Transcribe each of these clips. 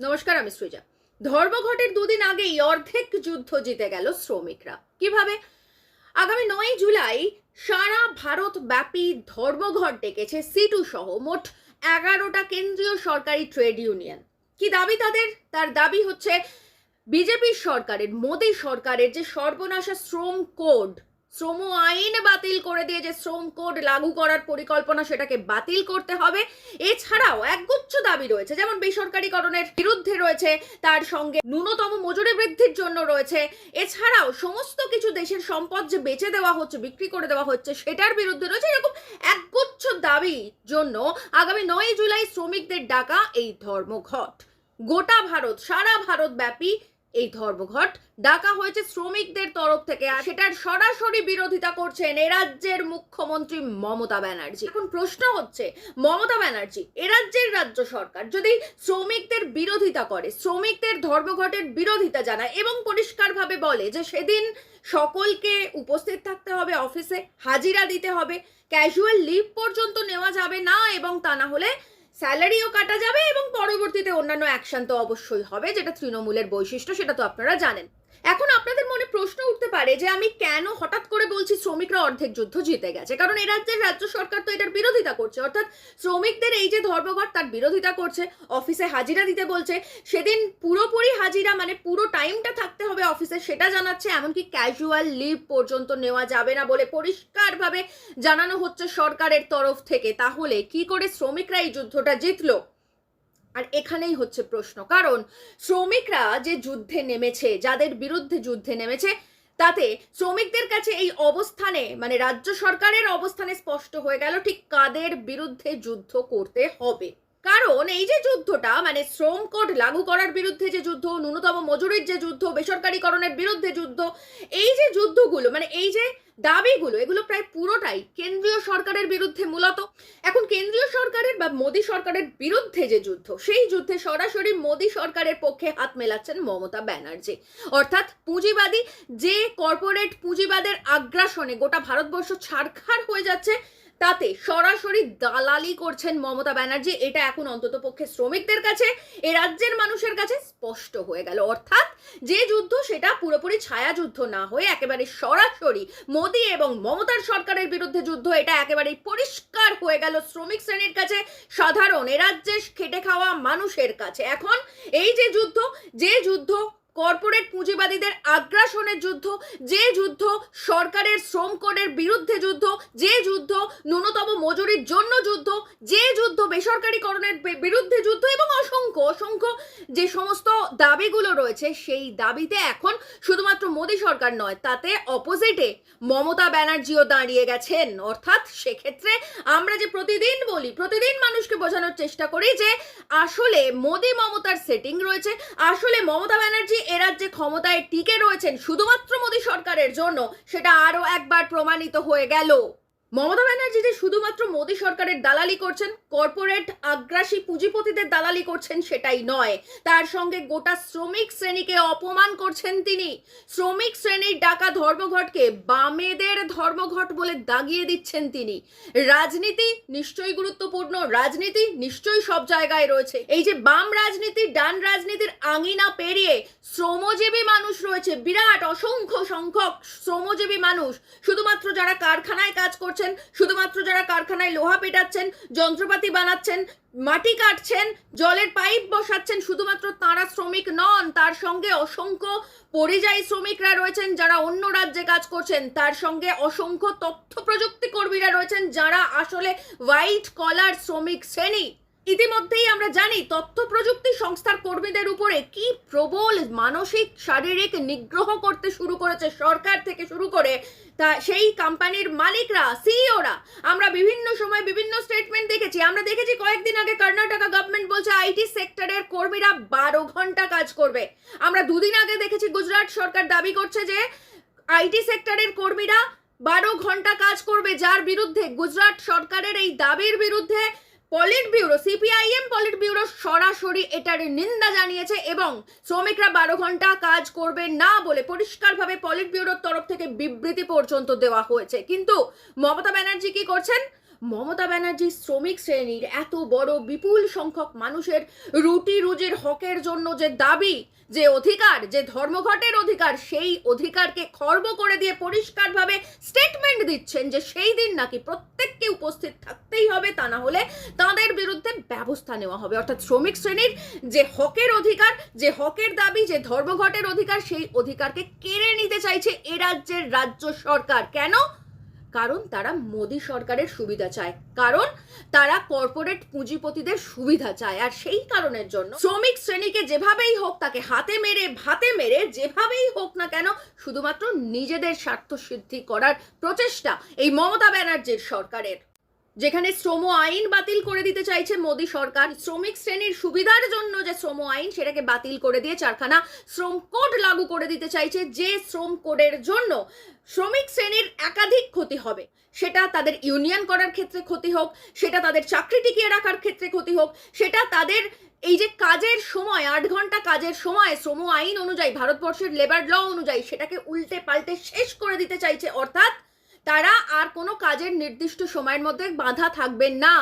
নমস্কার, আমি সৃজা। ধর্মঘটের দুদিন আগেই অর্ধেক যুদ্ধ জিতে গেল শ্রমিকরা। কীভাবে? আগামী নয় জুলাই সারা ভারত ব্যাপী ধর্মঘট ডেকেছে সিটু সহ মোট এগারোটা কেন্দ্রীয় সরকারি ট্রেড ইউনিয়ন। কি দাবি তাদের? তার দাবি হচ্ছে বিজেপির সরকারের, মোদী সরকারের যে সর্বনাশা শ্রম কোড শ্রম আইন বাতিল করে দিয়ে যে শ্রম কোড লাগু করার পরিকল্পনা সেটাকে বাতিল করতে হবে, এছাড়াও একগুচ্ছ দাবি রয়েছে, যেমন বেসরকারীকরণের বিরুদ্ধে রয়েছে, তার সঙ্গে ন্যূনতম মজুরি বৃদ্ধির জন্য রয়েছে, এছাড়াও সমস্ত কিছু দেশের সম্পদ যে বেচে দেওয়া হচ্ছে, বিক্রি করে দেওয়া হচ্ছে, সেটার বিরুদ্ধে রয়েছে, এরকম একগুচ্ছ দাবি জন্য আগামী নয় জুলাই শ্রমিকদের ডাকা এই ধর্মঘট। গোটা ভারত, সারা ভারত ব্যাপী এই ধর্মঘট। ডাকা হয়েছে শ্রমিকদের তরফ থেকে আর সেটার সরাসরি বিরোধিতা করছেন এ রাজ্যের মুখ্যমন্ত্রী মমতা ব্যানার্জি। এখন প্রশ্ন হচ্ছে, মমতা ব্যানার্জি, এ রাজ্যের রাজ্য সরকার যদি শ্রমিকদের বিরোধিতা করে, শ্রমিকদের ধর্মঘটের বিরোধিতা জানায় এবং পরিষ্কারভাবে বলে যে সেদিন সকলকে উপস্থিত থাকতে হবে, অফিসে হাজিরা দিতে হবে, ক্যাজুয়াল লিভ পর্যন্ত নেওয়া যাবে না এবং তা না হলে স্যালারিও কাটা যাবে এবং পরবর্তীতে অন্যান্য অ্যাকশন তো অবশ্যই হবে, যেটা তৃণমূলের বৈশিষ্ট্য, সেটা তো আপনারা জানেন। এখন আপনাদের মনে প্রশ্ন উঠতে পারে যে আমি কেন হঠাৎ করে বলছি শ্রমিকরা অর্ধেক যুদ্ধ জিতে গেছে? কারণ এই রাজ্যের রাজ্য সরকার তো এটার বিরোধিতা করছে। অর্থাৎ শ্রমিকদের এই যে ধর্মঘট তার বিরোধিতা করছে, অফিসে হাজিরা দিতে বলছে, সেদিন পুরোপুরি হাজিরা মানে পুরো টাইমটা থাকতে হবে অফিসে, সেটা জানাচ্ছে, এমনকি ক্যাজুয়াল লিভ পর্যন্ত নেওয়া যাবে না বলে পরিষ্কারভাবে জানানো হচ্ছে সরকারের তরফ থেকে। তাহলে কি করে শ্রমিকরা এই যুদ্ধটা জিতলো? আর এখানেই হচ্ছে প্রশ্ন। কারণ শ্রমিকরা যে যুদ্ধে নেমেছে, যাদের বিরুদ্ধে যুদ্ধে নেমেছে, তাতে শ্রমিকদের কাছে এই অবস্থানে মানে রাজ্য সরকারের অবস্থানে স্পষ্ট হয়ে গেল ঠিক কাদের বিরুদ্ধে যুদ্ধ করতে হবে। কারণ এই যে যুদ্ধটা মানে শ্রম কোড লাগু করার বিরুদ্ধে যে যুদ্ধ, ন্যূনতম মজুরির যে যুদ্ধ, বেসরকারীকরণের বিরুদ্ধে যুদ্ধ, এই যে যুদ্ধগুলো মানে এই যে দাবিগুলো, এগুলো প্রায় পুরোটাই কেন্দ্রীয় সরকারের বিরুদ্ধে মূলত। এখন কেন্দ্রীয় সরকারের বা মোদী সরকারের বিরুদ্ধে যে যুদ্ধ, সেই যুদ্ধে সরাসরি মোদী সরকারের পক্ষে হাত মেলাচ্ছেন মমতা ব্যানার্জি। অর্থাৎ পুঁজিবাদী যে কর্পোরেট পুঁজিবাদের আগ্রাসনে গোটা ভারতবর্ষ ছাড়খাড় হয়ে যাচ্ছে তাতে সরাসরি দালালি করছেন মমতা ব্যানার্জি। এটা এখন অন্তত পক্ষে শ্রমিকদের কাছে, এ রাজ্যের মানুষের কাছে স্পষ্ট হয়ে গেল। অর্থাৎ যে যুদ্ধ, সেটা পুরোপুরি ছায়া যুদ্ধ না হয়ে একেবারে সরাসরি মোদী এবং মমতার সরকারের বিরুদ্ধে যুদ্ধ, এটা একেবারেই পরিষ্কার হয়ে গেল শ্রমিক শ্রেণির কাছে। সাধারণ এ রাজ্যে খেটে খাওয়া মানুষের কাছে। এখন এই যে যুদ্ধ যে যুদ্ধ কর্পোরেট পুঁজিবাদীদের আগ্রাসনের যুদ্ধ, যে যুদ্ধ সরকারের শ্রম কোডের বিরুদ্ধে যুদ্ধ, যে যুদ্ধ ন্যূনতম মজুরির জন্য যুদ্ধ, যে যুদ্ধ বেসরকারীকরণের বিরুদ্ধে যুদ্ধ এবং অসংখ্য অসংখ্য যে সমস্ত দাবিগুলো রয়েছে, সেই দাবিতে এখন শুধুমাত্র মোদী সরকার নয়, তাতে অপোজিটে মমতা ব্যানার্জিও দাঁড়িয়ে গেছেন। অর্থাৎ সেক্ষেত্রে আমরা যে প্রতিদিন বলি, প্রতিদিন মানুষকে বোঝানোর চেষ্টা করি যে আসলে মোদী মমতার সেটিং রয়েছে, আসলে মমতা ব্যানার্জি এ যে ক্ষমতায় টিকে রয়েছেন শুধুমাত্র মোদী সরকারের জন্য, সেটা আরও একবার প্রমাণিত হয়ে গেল। মমতা ব্যানার্জি যে শুধুমাত্র মোদী সরকারের দালালি করছেন কর্পোরেট আগ্রাসী পুঁজিপতিদের দালালি করছেন সেটাই নয়। তার সঙ্গে গোটা শ্রমিক শ্রেণীকে অপমান করছেন তিনি। শ্রমিক শ্রেণির ডাকা ধর্মঘটকে বামেদের ধর্মঘট বলে দাগিয়ে দিচ্ছেন তিনি। রাজনীতি নিশ্চয়ই গুরুত্বপূর্ণ, রাজনীতি নিশ্চয়ই সব জায়গায় রয়েছে। এই যে বাম রাজনীতি, ডান রাজনীতির আঙিনা পেরিয়ে শ্রমজীবী মানুষ রয়েছে, বিরাট অসংখ্য সংখ্যক শ্রমজীবী মানুষ। শুধুমাত্র যারা কারখানায় কাজ করছেন, শুধুমাত্র যারা কারখানায় লোহা পেটাচ্ছেন, যন্ত্রপাতি বানাচ্ছেন, মাটি কাটছেন, জলের পাইপ বসাচ্ছেন, শুধুমাত্র তারা শ্রমিক নন, তার সঙ্গে অসংখ্য পরিযায়ী শ্রমিকরা রয়েছেন যারা অন্য রাজ্যে কাজ করছেন। তার সঙ্গে অসংখ্য তথ্য প্রযুক্তি কর্মীরা রয়েছেন যারা আসলে হোয়াইট কলার শ্রমিক শ্রেণি। ইতিমধ্যেই আমরা জানি তথ্য প্রযুক্তি সংস্থার কর্মীদের উপরে কি প্রবল মানসিক, শারীরিক নিগ্রহ করতে শুরু করেছে সরকার থেকে শুরু করে তা সেই কোম্পানির মালিকরা সিইওরা আমরা বিভিন্ন সময় বিভিন্ন স্টেটমেন্ট দেখেছি। আমরা দেখেছি কয়েকদিন আগে কর্ণাটকা গভর্নমেন্ট বলছে আইটি সেক্টরের কর্মীরা বারো ঘণ্টা কাজ করবে। আমরা দুদিন আগে দেখেছি গুজরাট সরকার দাবি করছে যে আইটি সেক্টরের কর্মীরা বারো ঘণ্টা কাজ করবে। যার বিরুদ্ধে গুজরাট সরকারের এই দাবির বিরুদ্ধে polit bureau CPIM polit bureau সরাসরি এটার নিন্দা জানিয়েছে এবং শ্রমিকরা বারো ঘণ্টা কাজ করবে না বলে পরিষ্কারভাবে পলিট ব্যুরোর তরফ থেকে বিবৃতি পর্যন্ত দেওয়া হয়েছে। কিন্তু মমতা ব্যানার্জি কি করছেন? মমতা ব্যানার্জি শ্রমিক শ্রেণির এত বড় বিপুল সংখ্যক মানুষের রুটি রুজির হকের জন্য যে দাবি, যে অধিকার, যে ধর্মঘটের অধিকার, সেই অধিকারকে খর্ব করে দিয়ে পরিষ্কারভাবে স্টেটমেন্ট দিচ্ছেন যে সেই দিন নাকি প্রত্যেককে উপস্থিত থাকতেই হবে, তা না হলে তাদের বিরুদ্ধে ব্যবস্থা নেওয়া হবে। অর্থাৎ শ্রমিক শ্রেণির যে হকের অধিকার, যে হকের দাবি, যে ধর্মঘটের অধিকার, সেই অধিকারকে কেড়ে নিতে চাইছে এ রাজ্যের রাজ্য সরকার। কেন? কারণ তারা মোদি সরকারের সুবিধা চায়। কারণ তারা কর্পোরেট পুঁজিপতিদের সুবিধা চায় আর সেই কারণের জন্য শ্রমিক শ্রেণীকে যেভাবেই হোক তাকে হাতে মেরে, ভাতে মেরে, যেভাবেই হোক না কেন শুধুমাত্র নিজেদের স্বার্থ সিদ্ধি করার প্রচেষ্টা এই মমতা ব্যানার্জির সরকারের। যেখানে শ্রম আইন বাতিল করে দিতে চাইছে মোদী সরকার। শ্রমিক শ্রেণির সুবিধার জন্য যে শ্রম আইন, সেটাকে বাতিল করে দিয়ে চারখানা শ্রম কোড লাগু করে দিতে চাইছে যে শ্রম কোডের জন্য শ্রমিক শ্রেণির একাধিক ক্ষতি হবে। সেটা তাদের ইউনিয়ন করার ক্ষেত্রে ক্ষতি হোক, সেটা তাদের চাকরি টিকিয়ে রাখার ক্ষেত্রে ক্ষতি হোক, সেটা তাদের এই যে কাজের সময়, আট ঘণ্টা কাজের সময় শ্রম আইন অনুযায়ী, ভারতবর্ষের লেবার ল অনুযায়ী সেটাকে উল্টে পাল্টে শেষ করে দিতে চাইছে, অর্থাৎ তারা আর কোনো কাজের নির্দিষ্ট সময়ের মধ্যে বাধা থাকবে না।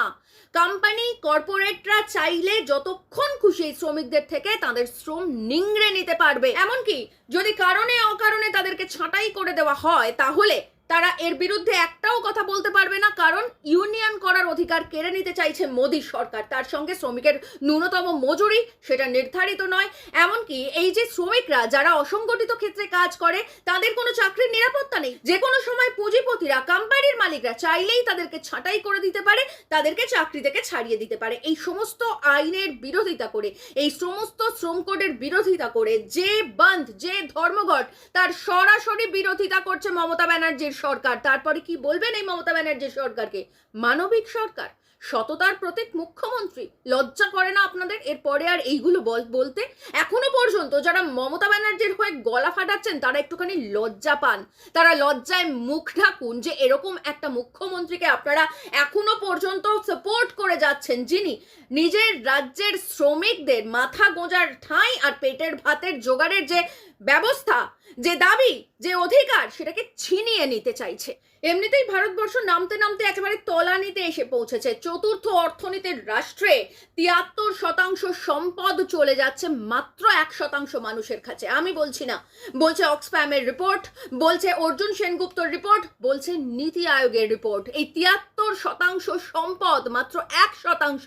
কোম্পানি কর্পোরেটরা চাইলে যতক্ষণ খুশি শ্রমিকদের থেকে তাদের শ্রম নিংড়ে নিতে পারবে। এমনকি যদি কারণে অকারণে তাদেরকে ছাঁটাই করে দেওয়া হয়, তাহলে তারা এর বিরুদ্ধে একটাও কথা বলতে পারবে না, কারণ ইউনিয়ন করার অধিকার কেড়ে নিতে চাইছে মোদী সরকার। তার সঙ্গে শ্রমিকের ন্যূনতম মজুরি সেটা নির্ধারিত নয়। এমনকি এই যে শ্রমিকরা, যারা অসংগঠিত ক্ষেত্রে কাজ করে, তাদের কোনো চাকরির নিরাপত্তা নেই। যে কোনো সময় পুঁজিপতিরা কোম্পানির মালিকরা চাইলেই তাদেরকে ছাঁটাই করে দিতে পারে, তাদেরকে চাকরি থেকে ছাড়িয়ে দিতে পারে। এই সমস্ত আইনের বিরোধিতা করে, এই সমস্ত শ্রম কোডের বিরোধিতা করে, যে বন্ধ যে ধর্মঘট, তার সরাসরি বিরোধিতা করছে মমতা ব্যানার্জির সরকার, তারপরে কি বলবেন এই মমতা ব্যানার্জির সরকারকে? মানবিক সরকার, সততার প্রতীক মুখ্যমন্ত্রী, লজ্জা করে না আপনাদের? এরপরে আর এইগুলো বল- বলতে এখনও পর্যন্ত যারা মমতা ব্যানার্জির হয়ে গলা ফাটাচ্ছেন, তারা একটুখানি লজ্জা পান। তারা লজ্জায় মুখ ঢাকুন যে এরকম একটা মুখ্যমন্ত্রীকে আপনারা এখনও পর্যন্ত সাপোর্ট করে যাচ্ছেন। যিনি নিজের রাজ্যের শ্রমিকদের মাথা গোঁজার ঠাঁই আর পেটের ভাতের জোগাড়ের যে ব্যবস্থা যে দাবি, যে অধিকার সেটাকে ছিনিয়ে নিতে চাইছে। এমনিতেই ভারতবর্ষ নামতে নামতে একেবারে তলানিতে এসে পৌঁছেছে। চতুর্থ অর্থনীতির রাষ্ট্রে তিয়াত্তর শতাংশ সম্পদ চলে যাচ্ছে মাত্র এক শতাংশ মানুষের কাছে। আমি বলছি না, বলছে অক্সফ্যামের রিপোর্ট, বলছে অর্জুন সেনগুপ্তর রিপোর্ট, বলছে নীতি আয়োগের রিপোর্ট। এই তিয়াত্তর শতাংশ সম্পদ মাত্র এক শতাংশ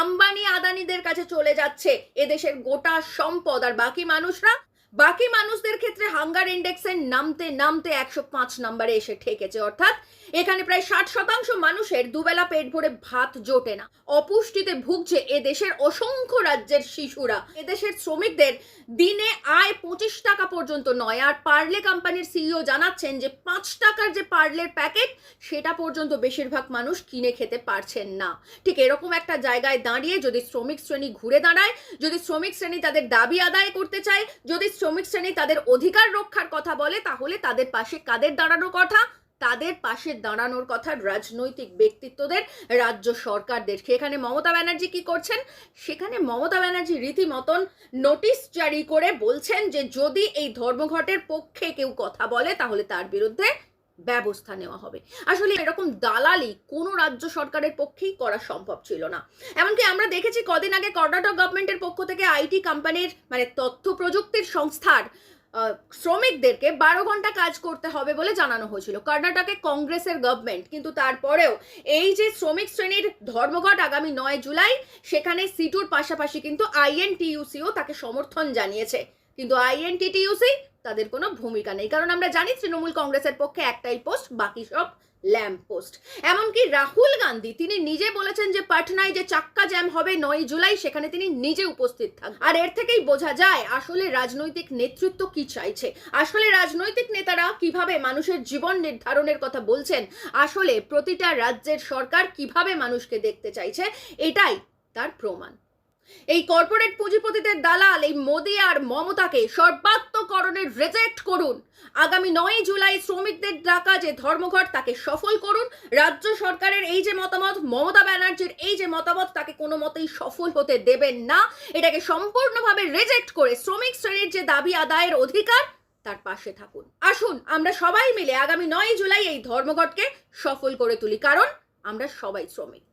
আম্বানি আদানিদের কাছে চলে যাচ্ছে। এদেশের গোটা সম্পদ আর বাকি মানুষরা বাকি মানুষদের ক্ষেত্রে হাঙ্গার ইন্ডেক্সের নামতে নামতে একশো পাঁচ নম্বরে এসে ঠেকেছে। অর্থাৎ এখানে প্রায় ষাট শতাংশ মানুষের দুবেলা পেট ভরে ভাত জোটে না। অপুষ্টিতে ভুগছে এ দেশের অসংখ্য রাজ্যের শিশুরা। এদেশের শ্রমিকদের দিনে আয় পঁচিশ টাকা পর্যন্ত নয়। আর পার্লে কোম্পানির সিইও জানাচ্ছেন যে পাঁচ টাকার যে পার্লের প্যাকেট, সেটা পর্যন্ত বেশিরভাগ মানুষ কিনে খেতে পারছেন না। ঠিক এরকম একটা জায়গায় দাঁড়িয়ে যদি শ্রমিক শ্রেণি ঘুরে দাঁড়ায়, যদি শ্রমিক শ্রেণি তাদের দাবি আদায় করতে চায়, যদি শ্রমিক শ্রেণি তাদের অধিকার রক্ষার কথা বলে, তাহলে তাদের পাশে কাদের দাঁড়ানোর কথা? তাদের পাশে দাঁড়ানোর কথা রাজনৈতিক ব্যক্তিত্বদের, রাজ্য সরকারদের সেখানে মমতা ব্যানার্জি কি করছেন? সেখানে মমতা ব্যানার্জি রীতিমতন নোটিশ জারি করে বলছেন যে, যদি এই ধর্মঘটের পক্ষে কেউ কথা বলে, তাহলে তার বিরুদ্ধে ব্যবস্থা নেওয়া হবে। আসলে এরকম দালালি কোনো রাজ্য সরকারের পক্ষেই করা সম্ভব ছিল না। এমনকি আমরা দেখেছি কদিন আগে কর্ণাটক গভর্নমেন্টের পক্ষ থেকে আইটি কোম্পানির মানে তথ্য প্রযুক্তির সংস্থার শ্রমিকদেরকে বারো ঘণ্টা কাজ করতে হবে বলে জানানো হয়েছিল। কর্ণাটকে কংগ্রেসের গভর্নমেন্ট কিন্তু তারপরেও এই যে শ্রমিক শ্রেণির ধর্মঘট আগামী নয় জুলাই, সেখানে সিটুর পাশাপাশি কিন্তু আইএনটিইউসিও তাকে সমর্থন জানিয়েছে। কিন্তু আইএনটিটিইউসি তাদের কোনো ভূমিকা নেই। কারণ আমরা জানি তৃণমূল কংগ্রেসের পক্ষে একটাই পোস্ট, বাকি সব ল্যাম্প পোস্ট। এমনকি রাহুল গান্ধী, তিনি নিজে বলেছেন যে পাটনায় যে চাক্কা জ্যাম হবে নয় জুলাই, সেখানে তিনি নিজে উপস্থিত থাকবেন। আর এর থেকেই বোঝা যায় আসলে রাজনৈতিক নেতৃত্ব কি চাইছে। আসলে রাজনৈতিক নেতারা কীভাবে মানুষের জীবন নির্ধারণের কথা বলছেন, আসলে প্রতিটা রাজ্যের সরকার কীভাবে মানুষকে দেখতে চাইছে, এটাই তার প্রমাণ। এই কর্পোরেট পুঁজিপতিদের দালাল এই মোদি আর মমতাকে সর্বাত্মকরণের রেজেক্ট করুন। আগামী নয় জুলাই শ্রমিকদের ডাকা যে ধর্মঘট, তাকে সফল করুন। রাজ্য সরকারের এই যে মতামত, মমতা ব্যানার্জির এই যে মতামত, তাকে কোনো মতেই সফল হতে দেবেন না। এটাকে সম্পূর্ণভাবে রেজেক্ট করে শ্রমিক শ্রেণির যে দাবি আদায়ের অধিকার, তার পাশে থাকুন। আসুন, আমরা সবাই মিলে আগামী নয় জুলাই এই ধর্মঘটকে সফল করে তুলি, কারণ আমরা সবাই শ্রমিক।